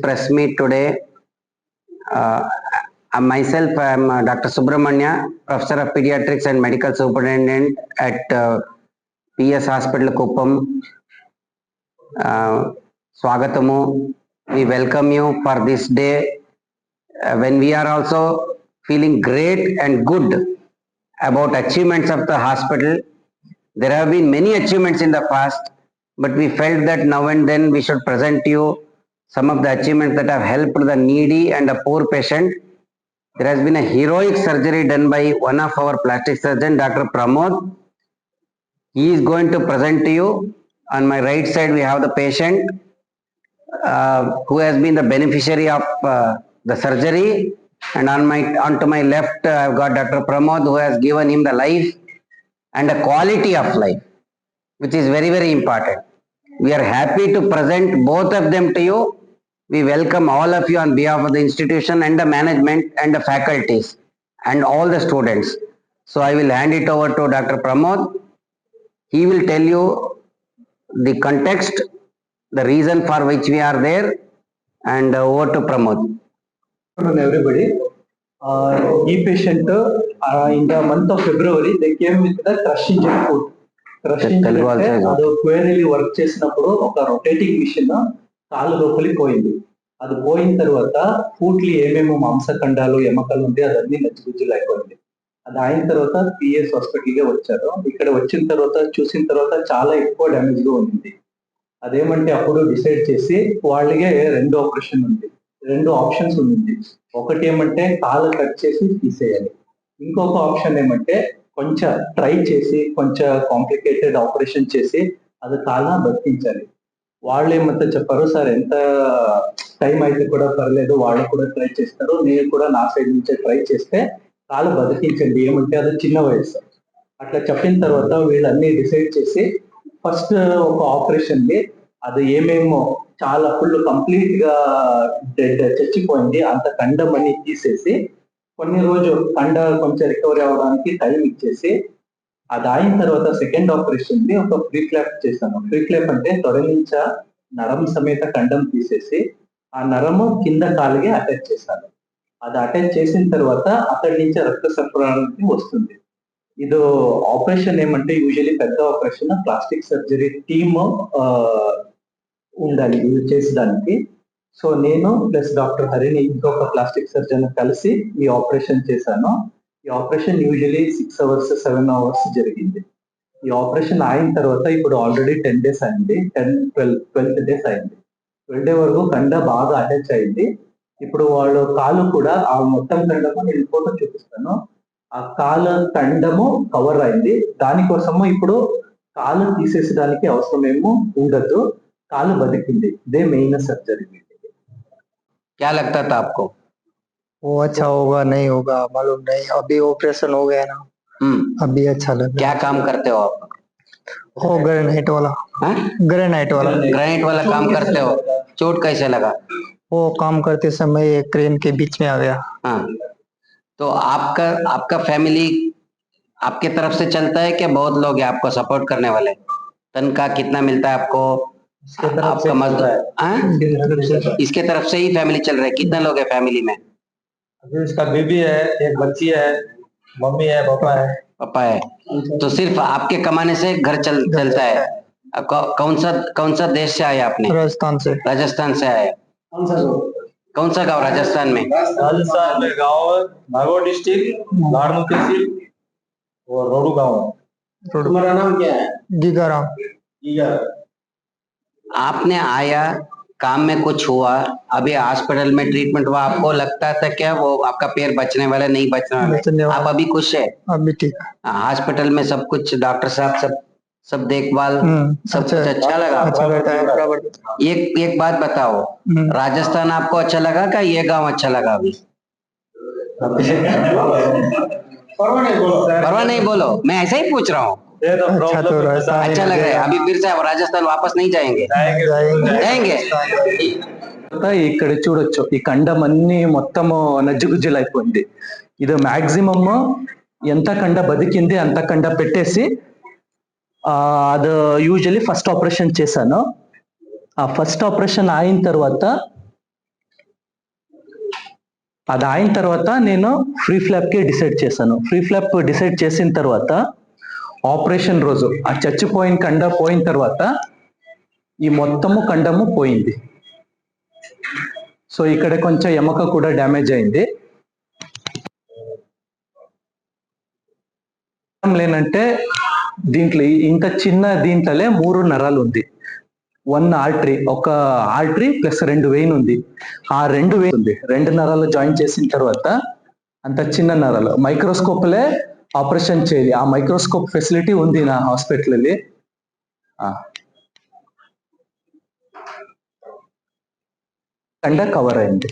press meet today. Uh, I myself, I am uh, Dr. Subramanya, Professor of Pediatrics and Medical Superintendent at uh, PS Hospital Kuppam. Uh, Swagatamu, we welcome you for this day uh, when we are also feeling great and good about achievements of the hospital. There have been many achievements in the past, but we felt that now and then we should present you some of the achievements that have helped the needy and the poor patient. There has been a heroic surgery done by one of our plastic surgeon, Dr. Pramod. He is going to present to you. On my right side, we have the patient uh, who has been the beneficiary of uh, the surgery. And on my onto my left, uh, I've got Dr. Pramod who has given him the life and the quality of life, which is very, very important. We are happy to present both of them to you. We welcome all of you on behalf of the institution and the management and the faculties and all the students. So I will hand it over to Dr. Pramod. He will tell you the context, the reason for which we are there, and uh, over to Pramod. everybody. Uh, ఈ patient in the month of February they came with the crush injury foot crush injury Telugu అంటే also is అది క్వేరీలు work చేసినప్పుడు ఒక rotating machine కాలు లోపలికి పోయింది. అది పోయిన తర్వాత పూట్లు ఏమేమో మాంసఖండాలు ఎమకలు ఉంటే అదన్నీ నచ్చిగుజ్జులు అయిపోయింది. అది అయిన తర్వాత పిఎస్ హాస్పిటల్గా వచ్చారు. ఇక్కడ వచ్చిన తర్వాత చూసిన తర్వాత చాలా ఎక్కువ డ్యామేజ్గా ఉంది. అదేమంటే అప్పుడు డిసైడ్ చేసి వాళ్ళకే రెండు ఆపరేషన్ ఉంది. రెండు ఆప్షన్స్ ఉంది. ఒకటి ఏమంటే కాలు కట్ చేసి తీసేయాలి. ఇంకొక ఆప్షన్ ఏమంటే కొంచెం ట్రై చేసి కొంచెం కాంప్లికేటెడ్ ఆపరేషన్ చేసి అది కాల బతికించాలి. వాళ్ళు ఏమంతా చెప్పారు? సార్ ఎంత టైం అయితే కూడా పర్లేదు వాళ్ళు కూడా ట్రై చేస్తారు. నేను కూడా నా సైడ్ నుంచే ట్రై చేస్తే కాలు బతికించండి. ఏమంటే అది చిన్న వయసు. అట్లా చెప్పిన తర్వాత వీళ్ళన్నీ డిసైడ్ చేసి ఫస్ట్ ఒక ఆపరేషన్ని అది ఏమేమో చాలా ఫుల్ కంప్లీట్గా డెడ్ చచ్చిపోయింది అంత కండం అని తీసేసి కొన్ని రోజు కండ కొంచెం రికవరీ అవడానికి టైం ఇచ్చేసి అది అయిన తర్వాత సెకండ్ ఆపరేషన్ని ఒక ప్రీ క్లాప్ చేశాను ప్రీ క్లాప్ అంటే తొలగించ నరం సమేత కండం తీసేసి ఆ నరము కింద కాలుగే అటాచ్ చేశాను. అది అటాచ్ చేసిన తర్వాత అక్కడి నుంచి రక్త సరఫరాకి వస్తుంది. ఇది ఆపరేషన్ ఏమంటే యూజువలీ పెద్ద ఆపరేషన్ ప్లాస్టిక్ సర్జరీ టీమ్ ఉండాలి ఇది చేసేదానికి. సో నేను ప్లస్ డాక్టర్ హరిని ఇంకొక ప్లాస్టిక్ సర్జన్ కలిసి ఈ ఆపరేషన్ చేశాను. ఈ operation usually six hours seven hours జరిగింది ఈ ఆపరేషన్ అయిన తర్వాత ఇప్పుడు ఆల్రెడీ టెన్ డేస్ అయింది టెన్ ట్వెల్వ్ ట్వెల్త్ డేస్ అయింది ట్వెల్వ్ డే వరకు కండ బాగా అటాచ్ అయింది ఇప్పుడు వాళ్ళు కాలు కూడా ఆ మొత్తం కండము నేను ఫోటో చూపిస్తాను ఆ కాలు కండము కవర్ అయింది దానికోసము ఇప్పుడు కాలు తీసేసడానికి అవసరమేమో ఉండదు కాలు బతికింది ఇదే మెయిన్ సర్జరీ क्या लगता था आपको वो अच्छा होगा नहीं होगा मालूम नहीं। अभी ऑपरेशन हो गया ना। हम्म। अभी अच्छा लग क्या काम करते हो आप? वो ग्रेनाइट वाला। हाँ? ग्रेनाइट वाला। ग्रेनाइट वाला काम करते हो? चोट कैसे लगा? वो काम करते समय क्रेन के बीच में आ गया। हाँ। तो आपका आपका फैमिली आपके तरफ़ से चलता है क्या बहुत लोग हैं आपको सपोर्ट करने वाले? तनख्वाह कितना मिलता है आपको? इसके तरफ़ से आपका मजदूर हाँ? इसके तरफ़ से ही फैमिली चल रहा है। कितने लोग है फैमिली में? अभी उसका बेबी है एक बच्ची है मम्मी है पापा है। पापा है। तो सिर्फ़ आपके कमाने से घर चल चलता है। कौन सा कौन सा देश से आए आपने? राजस्थान से। राजस्थान से आए। कौन सा गाँव? राजस्थान में? राजस्थान में गाँव नागौर डिस्ट्रिक्ट लाड़नू तहसील और रोडू गाँव है। तुम्हारा नाम क्या है? गीगाराम। आपने आया काम में कुछ हुआ अभी हॉस्पिटल में ट्रीटमेंट हुआ आपको लगता था क्या वो आपका पैर बचने वाला नहीं बचने वाला? आप अभी खुश है? अभी ठीक। हॉस्पिटल में सब कुछ डॉक्टर साहब सब सब देखभाल हम्म, सब कुछ अच्छा। लगा अच्छा करता है। एक एक बात बताओ हम्म, राजस्थान आपको अच्छा लगा क्या ये गाँव अच्छा लगा अभी? परवाह नहीं बोलो मैं ऐसा ही पूछ रहा हूँ। ये तो अच्छा तो प्रॉब्लम राजस्थान अच्छा लग रहा है अभी फिर से आप राजस्थान वापस नहीं जाएंगे जाएंगे जाएंगे ఇక్కడ చూడొచ్చు ఈ కండం అన్ని మొత్తము నజ్జుగుజ్జులు అయిపోయింది ఇది మాక్సిమమ్ ఎంత కండ బతికింది అంత కండ పెట్టేసి ఆ, అది యూజువలీ ఫస్ట్ ఆపరేషన్ చేశాను ఆ ఫస్ట్ ఆపరేషన్ అయిన తర్వాత అది అయిన తర్వాత నేను ఫ్రీ ఫ్లాప్ కి డిసైడ్ చేశాను ఫ్రీ ఫ్లాప్ డిసైడ్ చేసిన తర్వాత ఆపరేషన్ రోజు. ఆ చచ్చిపోయిన కండ పోయిన తర్వాత ఈ మొత్తము కండము పోయింది. సో ఇక్కడ కొంచెం ఎముక కూడా డ్యామేజ్ అయింది. లేనంటే దీంట్లో ఇంత చిన్న దీంట్లోనే మూడు నరాలు ఉంది. వన్ ఆర్టరీ ఒక ఆర్టరీ ప్లస్ రెండు వెయిన్ ఉంది. ఆ రెండు వెయిన్ ఉంది. రెండు నరాలు జాయిన్ చేసిన తర్వాత అంత చిన్న నరాలు. మైక్రోస్కోప్లే ఆపరేషన్ చేయాలి. ఆ మైక్రోస్కోప్ ఫెసిలిటీ ఉంది నా హాస్పిటల్ కండ కవర్ అయింది.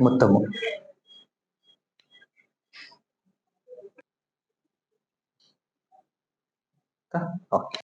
మొత్తము. ఓకే